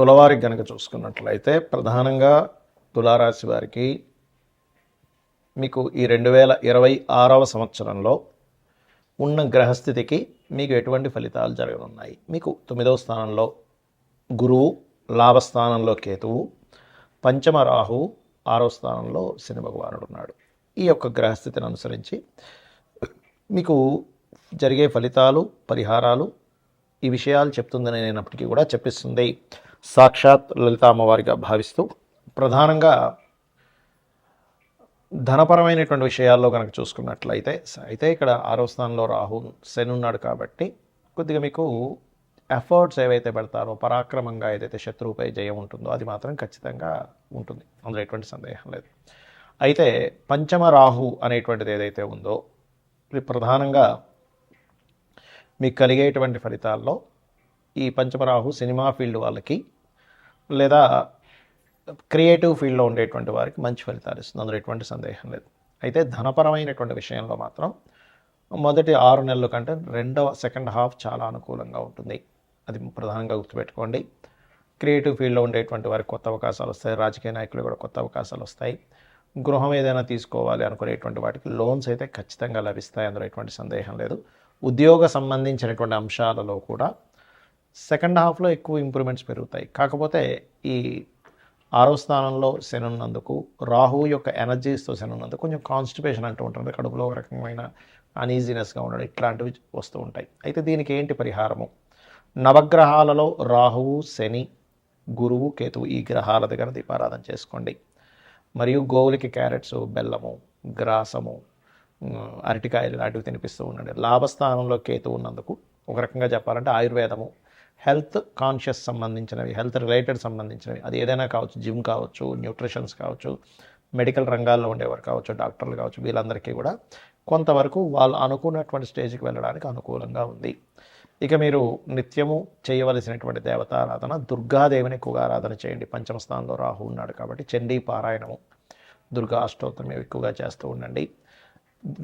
తులవారికి కనుక చూసుకున్నట్లయితే ప్రధానంగా తులారాశి వారికి మీకు ఈ రెండు వేల ఇరవై ఆరవ సంవత్సరంలో ఉన్న గ్రహస్థితికి మీకు ఎటువంటి ఫలితాలు జరగనున్నాయి. మీకు తొమ్మిదవ స్థానంలో గురువు లాభస్థానంలో కేతువు పంచమ రాహువు ఆరో స్థానంలో శని భగవానుడు ఉన్నాడు. ఈ యొక్క గ్రహస్థితిని అనుసరించి మీకు జరిగే ఫలితాలు పరిహారాలు ఈ విషయాలు చెప్తుందని నేనప్పటికీ కూడా చెప్పిస్తుంది. సాక్షాత్ లలిత అమ్మవారిగా భావిస్తూ ప్రధానంగా ధనపరమైనటువంటి విషయాల్లో కనుక చూసుకున్నట్లయితే అయితే ఇక్కడ ఆరో స్థానంలో రాహు శని ఉన్నాడు కాబట్టి కొద్దిగా మీకు ఎఫర్ట్స్ ఏవైతే పెడతారో పరాక్రమంగా ఏదైతే శత్రువుపై జయం ఉంటుందో అది మాత్రం ఖచ్చితంగా ఉంటుంది. అందులో ఎటువంటి సందేహం లేదు. అయితే పంచమ రాహు అనేటువంటిది ఏదైతే ఉందో ఇది ప్రధానంగా మీకు కలిగేటువంటి ఫలితాల్లో ఈ పంచమరాహు సినిమా ఫీల్డ్ వాళ్ళకి లేదా క్రియేటివ్ ఫీల్డ్లో ఉండేటువంటి వారికి మంచి ఫలితాలు ఇస్తుంది. అందులో ఎటువంటి సందేహం లేదు. అయితే ధనపరమైనటువంటి విషయంలో మాత్రం మొదటి ఆరు నెలల కంటే రెండవ సెకండ్ హాఫ్ చాలా అనుకూలంగా ఉంటుంది. అది ప్రధానంగా గుర్తుపెట్టుకోండి. క్రియేటివ్ ఫీల్డ్లో ఉండేటువంటి వారికి కొత్త అవకాశాలు వస్తాయి. రాజకీయ నాయకులు కూడా కొత్త అవకాశాలు వస్తాయి. గృహం ఏదైనా తీసుకోవాలి అనుకునేటువంటి వాటికి లోన్స్ అయితే ఖచ్చితంగా లభిస్తాయి. అందులో ఎటువంటి సందేహం లేదు. ఉద్యోగ సంబంధించినటువంటి అంశాలలో కూడా సెకండ్ హాఫ్లో ఎక్కువ ఇంప్రూవ్మెంట్స్ పెరుగుతాయి. కాకపోతే ఈ ఆరో స్థానంలో శని ఉన్నందుకు రాహు యొక్క ఎనర్జీస్తో శని ఉన్నందుకు కొంచెం కాన్స్టిపేషన్ అంటూ ఉంటుంది. కడుపులో ఒక రకమైన అనీజీనెస్గా ఉండడం ఇట్లాంటివి వస్తూ ఉంటాయి. అయితే దీనికి ఏంటి పరిహారము? నవగ్రహాలలో రాహువు శని గురువు కేతువు ఈ గ్రహాల దగ్గర దీపారాధన చేసుకోండి. మరియు గోవులకి క్యారెట్స్ బెల్లము గ్రాసము అరటికాయలు లాంటివి తినిపిస్తూ ఉండండి. లాభస్థానంలో కేతు ఉన్నందుకు ఒక రకంగా చెప్పాలంటే ఆయుర్వేదము హెల్త్ కాన్షియస్ సంబంధించినవి హెల్త్ రిలేటెడ్ సంబంధించినవి. అది ఏదైనా కావచ్చు జిమ్ కావచ్చు న్యూట్రిషన్స్ కావచ్చు మెడికల్ రంగాల్లో ఉండేవారు కావచ్చు డాక్టర్లు కావచ్చు వీళ్ళందరికీ కూడా కొంతవరకు వాళ్ళు అనుకున్నటువంటి స్టేజ్కి వెళ్ళడానికి అనుకూలంగా ఉంది. ఇక మీరు నిత్యము చేయవలసినటువంటి దేవతారాధన దుర్గాదేవిని ఎక్కువగా ఆరాధన చేయండి. పంచమ స్థానంలో రాహు ఉన్నాడు కాబట్టి చండీ పారాయణము దుర్గా అష్టోత్తరం ఎక్కువగా చేస్తూ ఉండండి.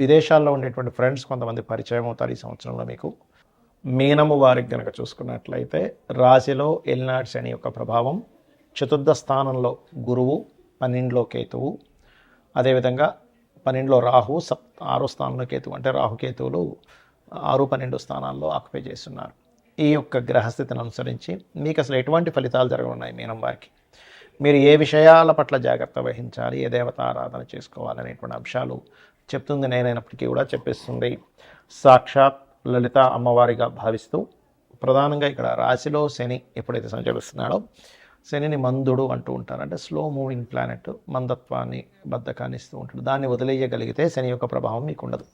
విదేశాల్లో ఉండేటువంటి ఫ్రెండ్స్ కొంతమంది పరిచయం అవుతారు ఈ సంవత్సరంలో మీకు. మీనము వారికి కనుక చూసుకున్నట్లయితే రాశిలో ఎల్నాడు శని యొక్క ప్రభావం చతుర్థ స్థానంలో గురువు పన్నెండులో కేతువు అదేవిధంగా పన్నెండులో రాహు సప్ ఆరో స్థానంలో కేతువు అంటే రాహుకేతువులు ఆరు పన్నెండు స్థానాల్లో ఆక్యుపై చేస్తున్నారు. ఈ యొక్క గ్రహస్థితిని అనుసరించి మీకు అసలు ఎటువంటి ఫలితాలు జరగనున్నాయి మీనం వారికి? మీరు ఏ విషయాల పట్ల జాగ్రత్త వహించాలి? ఏ దేవత ఆరాధన చేసుకోవాలనేటువంటి అంశాలు చెప్తుంది నేనైనప్పటికీ కూడా చెప్పిస్తుంది. సాక్షాత్ లలిత అమ్మవారిగా భావిస్తూ ప్రధానంగా ఇక్కడ రాశిలో శని ఎప్పుడైతే సంచరిస్తున్నాడో శనిని మందుడు అంటూ ఉంటారు. అంటే స్లో మూవింగ్ ప్లానెట్ మందత్వాన్ని బద్ధకాన్ని ఇస్తూ ఉంటాడు. దాన్ని వదిలేయగలిగితే శని యొక్క ప్రభావం మీకు ఉండదు.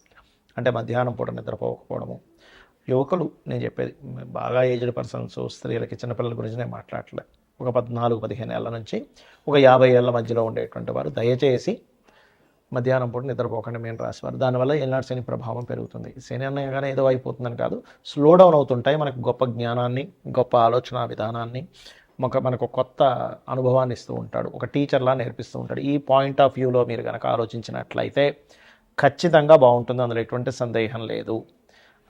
అంటే మధ్యాహ్నం పూట నిద్రపోకపోవడము. యువకులు నేను చెప్పేది బాగా ఏజ్డ్ పర్సన్స్ స్త్రీలకి చిన్నపిల్లల గురించి నేను మాట్లాడలే ఒక పద్నాలుగు పదిహేను ఏళ్ళ నుంచి ఒక యాభై ఏళ్ళ మధ్యలో ఉండేటువంటి వారు దయచేసి మధ్యాహ్నం పూట నిద్రపోకుండా మేము రాసేవారు దానివల్ల ఏనాడు శని ప్రభావం పెరుగుతుంది. శని అనగానే ఏదో అయిపోతుందని కాదు స్లో డౌన్ అవుతుంటాయి మనకు గొప్ప జ్ఞానాన్ని గొప్ప ఆలోచన విధానాన్ని ఒక మనకు కొత్త అనుభవాన్ని ఇస్తూ ఉంటాడు ఒక టీచర్లా నేర్పిస్తూ ఉంటాడు. ఈ పాయింట్ ఆఫ్ వ్యూలో మీరు కనుక ఆలోచించినట్లయితే ఖచ్చితంగా బాగుంటుంది. అందులో ఎటువంటి సందేహం లేదు.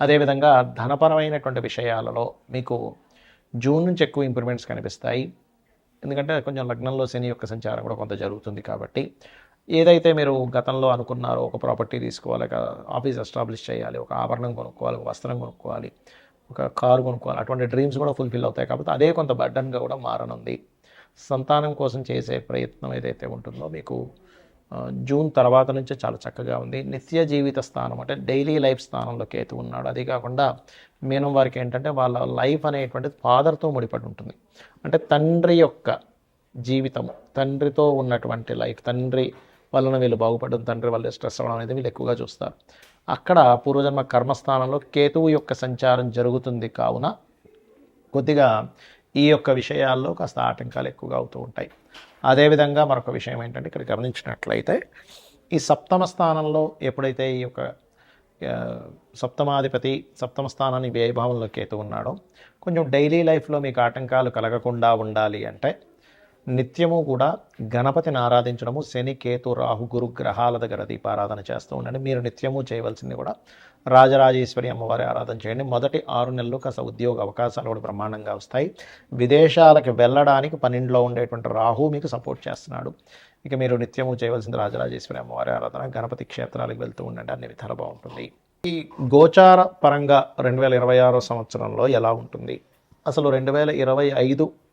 అదేవిధంగా ధనపరమైనటువంటి విషయాలలో మీకు జూన్ నుంచి ఎక్కువ ఇంప్రూవ్మెంట్స్ కనిపిస్తాయి. ఎందుకంటే కొంచెం లగ్నంలో శని యొక్క సంచారం కూడా కొంత జరుగుతుంది కాబట్టి ఏదైతే మీరు గతంలో అనుకున్నారో ఒక ప్రాపర్టీ తీసుకోవాలి ఒక ఆఫీస్ ఎస్టాబ్లిష్ చేయాలి ఒక ఆభరణం కొనుక్కోవాలి ఒక వస్త్రం కొనుక్కోవాలి ఒక కారు కొనుక్కోవాలి అటువంటి డ్రీమ్స్ కూడా ఫుల్ఫిల్ అవుతాయి. కాబట్టి అదే కొంత బర్డన్గా కూడా మారనుంది. సంతానం కోసం చేసే ప్రయత్నం ఏదైతే ఉంటుందో మీకు జూన్ తర్వాత నుంచే చాలా చక్కగా ఉంది. నిత్య జీవిత స్థానం అంటే డైలీ లైఫ్ స్థానంలో కేతు ఉన్నాడు. అది కాకుండా మీనం వారికి ఏంటంటే వాళ్ళ లైఫ్ అనేటువంటిది ఫాదర్తో ముడిపడి ఉంటుంది. అంటే తండ్రి యొక్క జీవితం తండ్రితో ఉన్నటువంటి లైఫ్ తండ్రి వలన వీళ్ళు బాగుపడడం తండ్రి వల్ల స్ట్రెస్ అవ్వడం అనేది వీళ్ళు ఎక్కువగా చూస్తారు. అక్కడ పూర్వజన్మ కర్మస్థానంలో కేతువు యొక్క సంచారం జరుగుతుంది కావున కొద్దిగా ఈ యొక్క విషయాల్లో కాస్త ఆటంకాలు ఎక్కువగా అవుతూ ఉంటాయి. అదేవిధంగా మరొక విషయం ఏంటంటే ఇక్కడ గమనించినట్లయితే ఈ సప్తమ స్థానంలో ఎప్పుడైతే ఈ యొక్క సప్తమాధిపతి సప్తమ స్థానాన్ని వ్యయభావంలో కేతు ఉన్నాడో కొంచెం డైలీ లైఫ్లో మీకు ఆటంకాలు కలగకుండా ఉండాలి అంటే నిత్యము కూడా గణపతిని ఆరాధించడము శని కేతు రాహు గురు గ్రహాల దగ్గర దీపారాధన చేస్తూ ఉండండి. మీరు నిత్యము చేయవలసింది కూడా రాజరాజేశ్వరి అమ్మవారి ఆరాధన చేయండి. మొదటి ఆరు నెలలు కాస్త ఉద్యోగ అవకాశాలు కూడా బ్రహ్మాండంగా వస్తాయి. విదేశాలకు వెళ్ళడానికి పన్నెండులో ఉండేటువంటి రాహు మీకు సపోర్ట్ చేస్తున్నాడు. ఇక మీరు నిత్యము చేయవలసింది రాజరాజేశ్వరి అమ్మవారి ఆరాధన గణపతి క్షేత్రాలకు వెళ్తూ ఉండండి. అన్ని విధాలు బాగుంటుంది. ఈ గోచార పరంగా రెండు వేల ఇరవై ఆరో సంవత్సరంలో ఎలా ఉంటుంది? అసలు రెండు వేల ఇరవై ఐదు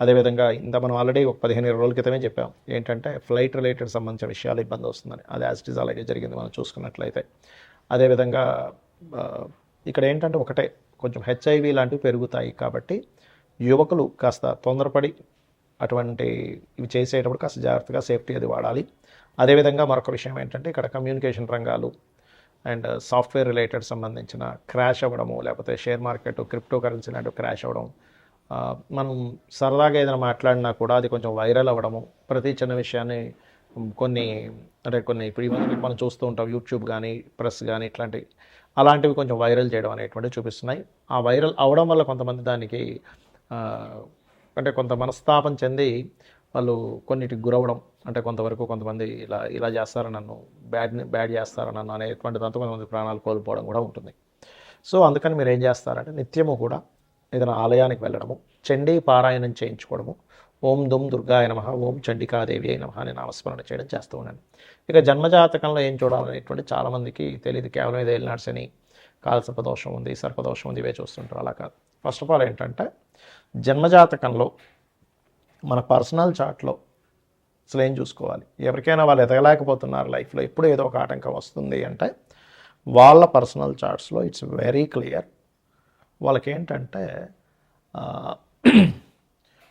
అదేవిధంగా ఇంత మనం ఆల్రెడీ ఒక పదిహేను ఇరవై రోజుల క్రితమే చెప్పాం. ఏంటంటే ఫ్లైట్ రిలేటెడ్ సంబంధించిన విషయాలు ఇబ్బంది వస్తుందని. అది యాజ్ అలాగే జరిగింది మనం చూసుకున్నట్లయితే. అదేవిధంగా ఇక్కడ ఏంటంటే ఒకటే కొంచెం హెచ్ఐవి లాంటివి పెరుగుతాయి కాబట్టి యువకులు కాస్త తొందరపడి అటువంటి ఇవి చేసేటప్పుడు కాస్త జాగ్రత్తగా సేఫ్టీ అది వాడాలి. అదేవిధంగా మరొక విషయం ఏంటంటే ఇక్కడ కమ్యూనికేషన్ రంగాలు అండ్ సాఫ్ట్వేర్ రిలేటెడ్ సంబంధించిన క్రాష్ అవ్వడము లేకపోతే షేర్ మార్కెట్ క్రిప్టో కరెన్సీ లాంటివి క్రాష్ అవ్వడం మనం సరదాగా ఏదైనా మాట్లాడినా కూడా అది కొంచెం వైరల్ అవ్వడము ప్రతి చిన్న విషయాన్ని కొన్ని అంటే కొన్ని ఇప్పుడు ఈ మధ్య మనం చూస్తూ ఉంటాం యూట్యూబ్ కానీ ప్రెస్ కానీ ఇట్లాంటి అలాంటివి కొంచెం వైరల్ చేయడం అనేటువంటివి చూపిస్తున్నాయి. ఆ వైరల్ అవడం వల్ల కొంతమంది దానికి అంటే కొంత మనస్తాపం చెంది వాళ్ళు కొన్నిటికి గురవడం అంటే కొంతవరకు కొంతమంది ఇలా ఇలా చేస్తారు నన్ను బ్యాడ్ బ్యాడ్ చేస్తారు నన్ను అనేటువంటి దాంతో కొంతమంది ప్రాణాలు కోల్పోవడం కూడా ఉంటుంది. సో అందుకని మీరు ఏం చేస్తారంటే నిత్యము కూడా ఏదైనా ఆలయానికి వెళ్ళడము చండీ పారాయణం చేయించుకోవడము ఓం దుమ్ దుర్గాయ నమ ఓం చండికాదేవి అయిన నమ అని నామస్మరణ చేయడం చేస్తూ ఉన్నాను ఇక జన్మజాతకంలో ఏం చూడాలనేటువంటి చాలామందికి తెలియదు కేవలం ఇది అని కాలసర్పదోషం ఉంది సర్పదోషం ఉంది ఇవే చూస్తుంటారు. అలా కాదు. ఫస్ట్ ఆఫ్ ఆల్ ఏంటంటే జన్మజాతకంలో మన పర్సనల్ చార్ట్లో అసలు ఏం చూసుకోవాలి? ఎవరికైనా వాళ్ళు ఎదగలేకపోతున్నారు లైఫ్లో. ఎప్పుడు ఏదో ఒక ఆటంకం వస్తుంది అంటే వాళ్ళ పర్సనల్ చార్ట్స్లో ఇట్స్ వెరీ క్లియర్. వాళ్ళకి ఏంటంటే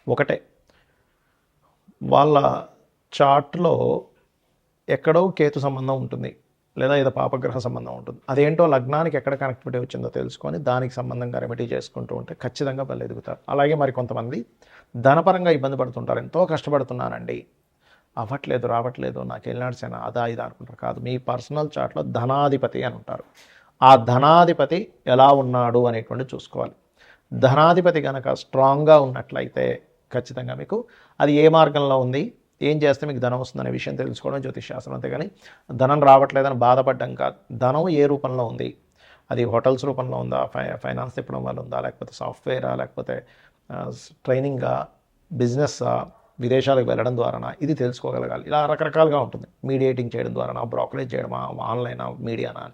ఒకటే. వాళ్ళ చార్ట్లో ఎక్కడో కేతు సంబంధం ఉంటుంది. లేదా ఏదో పాపగ్రహ సంబంధం ఉంటుంది. అదేంటో లగ్నానికి ఎక్కడ కనెక్టివిటీ వచ్చిందో తెలుసుకొని దానికి సంబంధంగా రెమెడీ చేసుకుంటూ ఉంటే ఖచ్చితంగా వాళ్ళు ఎదుగుతారు. అలాగే మరి కొంతమంది ధనపరంగా ఇబ్బంది పడుతుంటారు. ఎంతో కష్టపడుతున్నానండి. అవ్వట్లేదు రావట్లేదు నాకు వెళ్ళినాడ్సేన అదా ఇది అనుకుంటారు. కాదు మీ పర్సనల్ చార్ట్లో ధనాధిపతి అని ఉంటారు. ఆ ధనాధిపతి ఎలా ఉన్నాడు అనేటువంటి చూసుకోవాలి. ధనాధిపతి కనుక స్ట్రాంగ్గా ఉన్నట్లయితే ఖచ్చితంగా మీకు అది ఏ మార్గంలో ఉంది ఏం చేస్తే మీకు ధనం వస్తుందనే విషయం తెలుసుకోవడం జ్యోతిష్ శాస్త్రం కానీ ధనం రావట్లేదని బాధపడడం కాదు. ధనం ఏ రూపంలో ఉంది? అది హోటల్స్ రూపంలో ఉందా? ఫై ఫైనాన్స్ తిప్పడం వల్ల ఉందా? లేకపోతే సాఫ్ట్వేరా? లేకపోతే ట్రైనింగ్గా బిజినెస్సా? విదేశాలకు వెళ్ళడం ద్వారానా? ఇది తెలుసుకోగలగాలి. ఇలా రకరకాలుగా ఉంటుంది. మీడియేటింగ్ చేయడం ద్వారానా? బ్రోకరేజ్ చేయడమా? ఆన్లైనా? మీడియానా? అని